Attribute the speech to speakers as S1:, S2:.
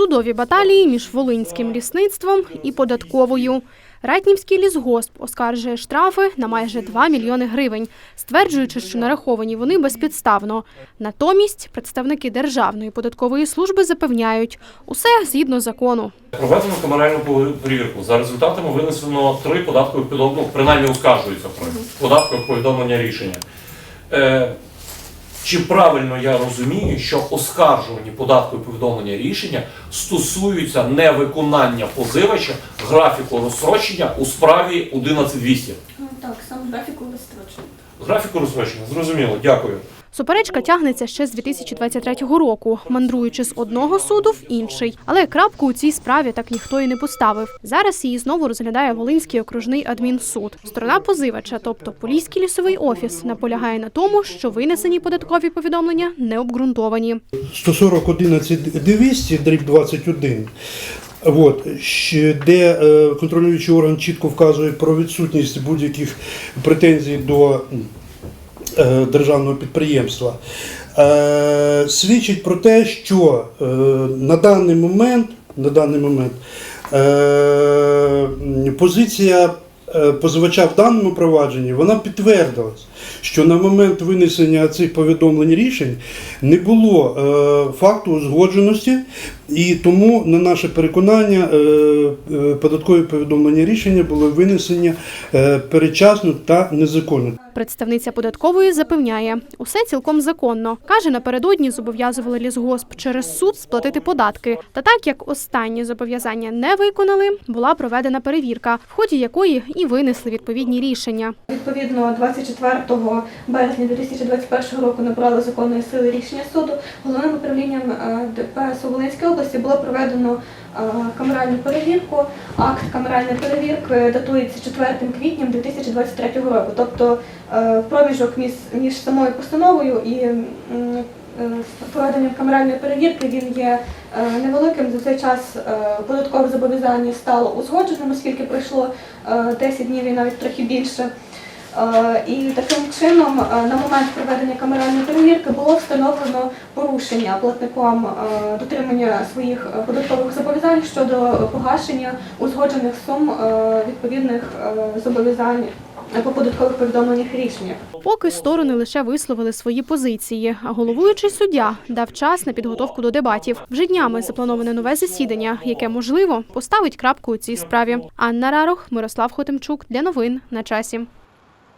S1: Судові баталії між волинським лісництвом і податковою. Ратнівський лісгосп оскаржує штрафи на майже 2 мільйони гривень, стверджуючи, що нараховані вони безпідставно. Натомість представники Державної податкової служби запевняють, усе згідно закону.
S2: Проведено камеральну перевірку. За результатами винесено три податкові повідомлення, принаймні оскаржуються три податкові повідомлення рішення. Чи правильно я розумію, що оскаржувані податкові повідомлення рішення стосуються невиконання позивача графіку розстрочення у справі 11200?
S3: Ну, Так, саме графіку розстрочення.
S2: Графіку розстрочення, зрозуміло, дякую.
S1: Суперечка тягнеться ще з 2023 року, мандруючи з одного суду в інший. Але крапку у цій справі так ніхто і не поставив. Зараз її знову розглядає Волинський окружний адмінсуд. Сторона позивача, тобто Поліський лісовий офіс, наполягає на тому, що винесені податкові повідомлення не обґрунтовані.
S4: 140 11 200 дріб 21, от, де е, контролюючий орган чітко вказує про відсутність будь-яких претензій до державного підприємства, е, свідчить про те, що е, на даний момент, на даний момент е, позиція е, позивача в даному провадженні вона підтвердилась, що на момент винесення цих повідомлень рішень не було е, факту узгодженості, і тому, на наше переконання, е, е, податкові повідомлення рішення були винесені е, передчасно та незаконно.
S1: Представниця податкової запевняє, усе цілком законно. Каже, напередодні зобов'язували лісгосп через суд сплатити податки. Та так як останні зобов'язання не виконали, була проведена перевірка, в ході якої і винесли відповідні рішення.
S3: Відповідно, 24 березня 2021 року набрало законної сили рішення суду. Головним управлінням е, ДПС у області було проведено е, камеральну перевірку. Акт камеральної перевірки датується 4 квітня 2023 року. Тобто е, проміжок між, самою постановою і проведенням камеральної перевірки він є е, невеликим. За цей час е, податкове зобов'язання стало узгодженим, оскільки пройшло е, 10 днів і навіть трохи більше. Е, І таким чином е, на момент проведення камеральної перевірки було встановлено порушення платником е, дотримання своїх е, податкових зобов'язань щодо погашення узгоджених сум е, відповідних е, зобов'язань по податкових повідомленнях рішеннях.
S1: Поки сторони лише висловили свої позиції, а головуючий суддя дав час на підготовку до дебатів. Вже днями заплановане нове засідання, яке можливо поставить крапку у цій справі. Анна Рарох, Мирослав Хотимчук для новин на часі.